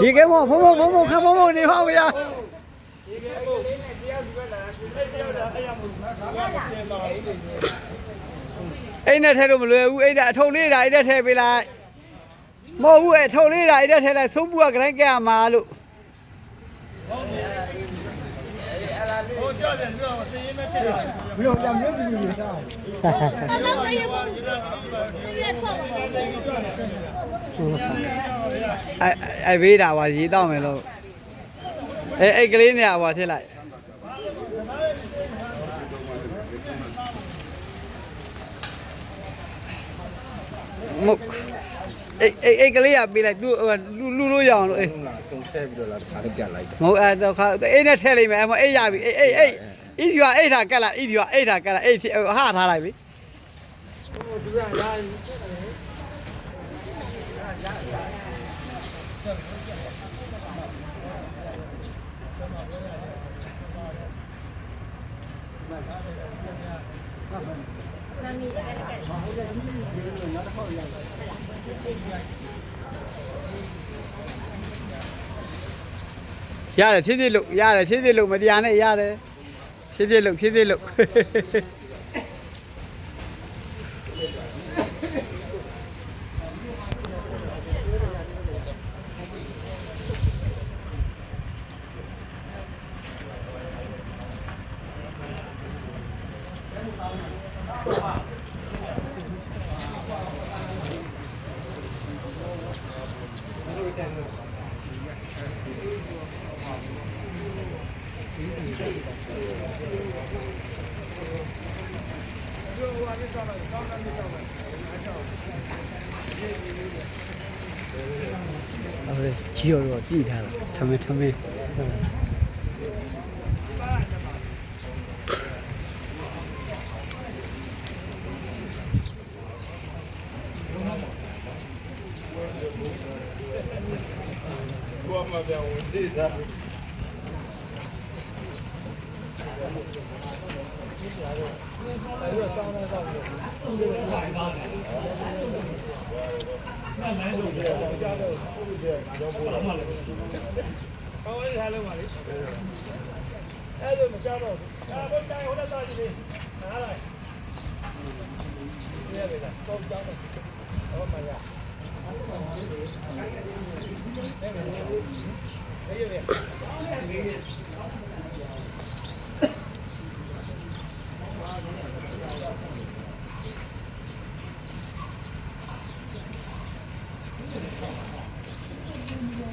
ဒီကဲမောဖုံဖုံဖုံဖုံခမမောနေပါဗျာအဲ့နဲ့ထဲတော့မလွယ်ဘူးအဲ့ဒါအထုံလေးဒါအဲ့ဒါထဲပေးလိုက်မဟုတ်ဘူးအထုံလေးဒါအဲ့ဒါထဲလိုက်သုံးပူကကတိုင်းကဲရမှာလို့ အဲအဲဘေးတာပါရေးတော့မယ်လို့အဲအဲ့ကလေးနေရာပါထည့်လိုက်မဟုတ် အဲ့အဲ့အဲ့ကလေးကပေးလိုက်သူလူလူလို့ရအောင်လို့အေးဆုံးဆဲပြီးတော့လာတစ်ခါလေးပြတ်လိုက်မဟုတ်အဲ့တော့ခါအဲ့နဲ့ထည့်လိုက်မယ်အမအဲ့ရပြီအဲ့အဲ့အဲ့ဤဒီကအဲ့ဒါကက်လာဤဒီကအဲ့ဒါကက်လာအဲ့ဟာထားလိုက်ပြီ ရတယ်ဖြည်းဖြည်းလို့ရတယ်ဖြည်းဖြည်းလို့မတရားနဲ့ရတယ်ဖြည်းဖြည်းလို့ဖြည်းဖြည်းလို့ 啊，不是，鸡肉肉第一天了，他们他们。 ကြရရပါဟိုဖုန်းနေမှာမကောင်းဘူးကကိုယ်ကနေနောက်ကျတော့ဟင်း ဒီမေရောင်းလို့ဟုတ်လို့လား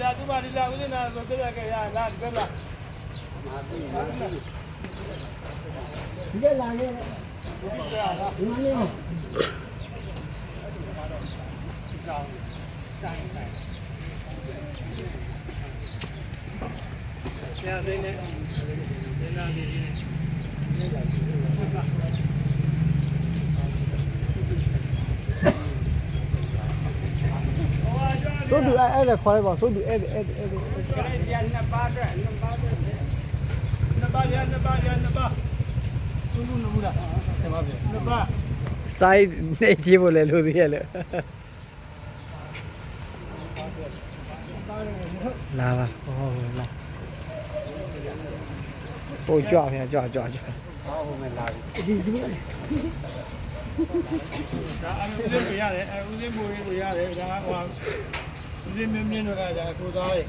લાગુ મારી લાગુ છે ના રોકે લાગે યાર લાગ પેલા ઠીક લાગે ત્યાં જઈને એના દીદીને သို့သူအဲ့အဲ့ဒါခေါ်လိုက်ပါသို့သူအဲ့အဲ့အဲ့ကလေးပြန်နှစ်ပါးအတွက်နှစ်ပါးအတွက်နှစ်ပါးရနှစ်ပါးရနှစ်ပါးသူလူနဘူးလားတင်ပါဗျနှစ်ပါးစိုင်းနေကြည့်ဖို့လေလို့ပြီးရလို့လာပါဟောလာဟိုကြွဖျားကြွကြွကြွဒီဒီဒါအမှုလေးကိုရတယ်အမှုလေးမိုးလေးကိုရတယ်ဒါဟို tôi đi Riêng miếng miếng là đã cô rồi.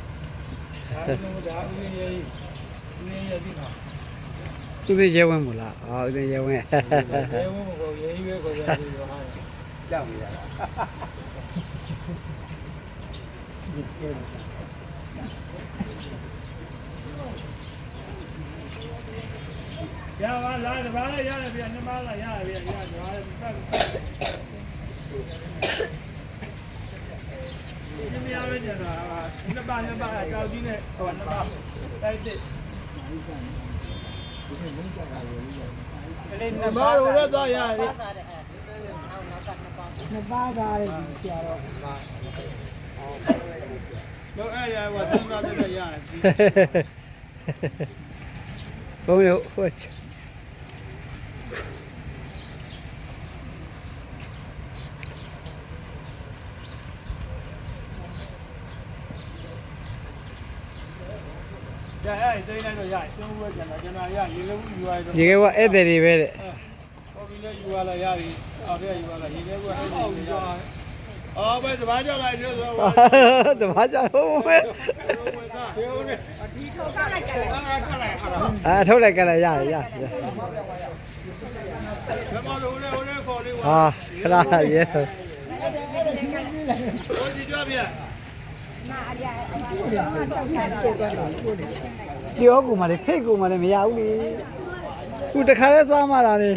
Đã cô gì? Cô gì gì nào? Cô đi gieo em một là, ờ đi gieo em. Gieo em một cái gì vậy cô gieo gì vậy? Gieo gì vậy? Ya va, la, va, ya, ya, ya, ya, ya, ya, ya, ya, ya, ya, ya, ပါလားတပါးလည်းရတယ်ဗျာနှစ်ပါးလည်းရတယ်ဗျာရရတယ်ပတ်ဒီမရပဲကျန်တာနှစ်ပါးနှစ်ပါးကြောက်ကြီးနဲ့ဟိုနှစ်ပါးတိုက်စစ်လေးနှစ်ပါးတော့တော့ရတယ်နှစ်ပါးသားတယ်ဆရာတော့တော့အဲ့ရဟိုသုံးသားတဲ့ရတယ်ဘုံမျိုးဟို ရအဲ့တိတ်လိုက်တော့ရသုံးဘွဲကျန်တာကျန်တာရရေလုံးယူရတော့ရေကဧည့်သည်တွေပဲတဲ့ဟောပြီးလဲယူရလာရပြီအော်တဲ့ယူရလာရေလည်းကအဲ့လိုယူရအော်ပဲတပားကြောက်လိုက်လို့ဆိုတော့တဘာကြောင့်ပဲဒီဦးနဲ့အတီးထောက်လိုက်တယ်အာခလိုက်ဟာအာထုတ်လိုက်ကလည်းရတယ်ရရဘယ်မှာလို့လဲဟိုလဲခေါ်လေးဝါဟာခလာရဲဟိုကြည့်ကြဗျာ ပြောကူမလေးဖိတ်ကူမလေးမရဘူးလေခုတခါလဲစားမှလာနေ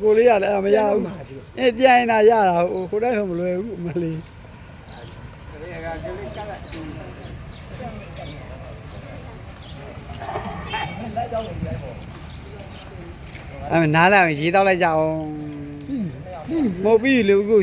ကိုလေးရတယ်မရဘူးအေးပြန်ရင်လာရတာဟိုခိုးတိုင်းတော့မလွယ်ဘူးမလေးအဲ့နားလာရင်ရေးတော့လိုက်ကြအောင်မဟုတ်ပြီလေအခု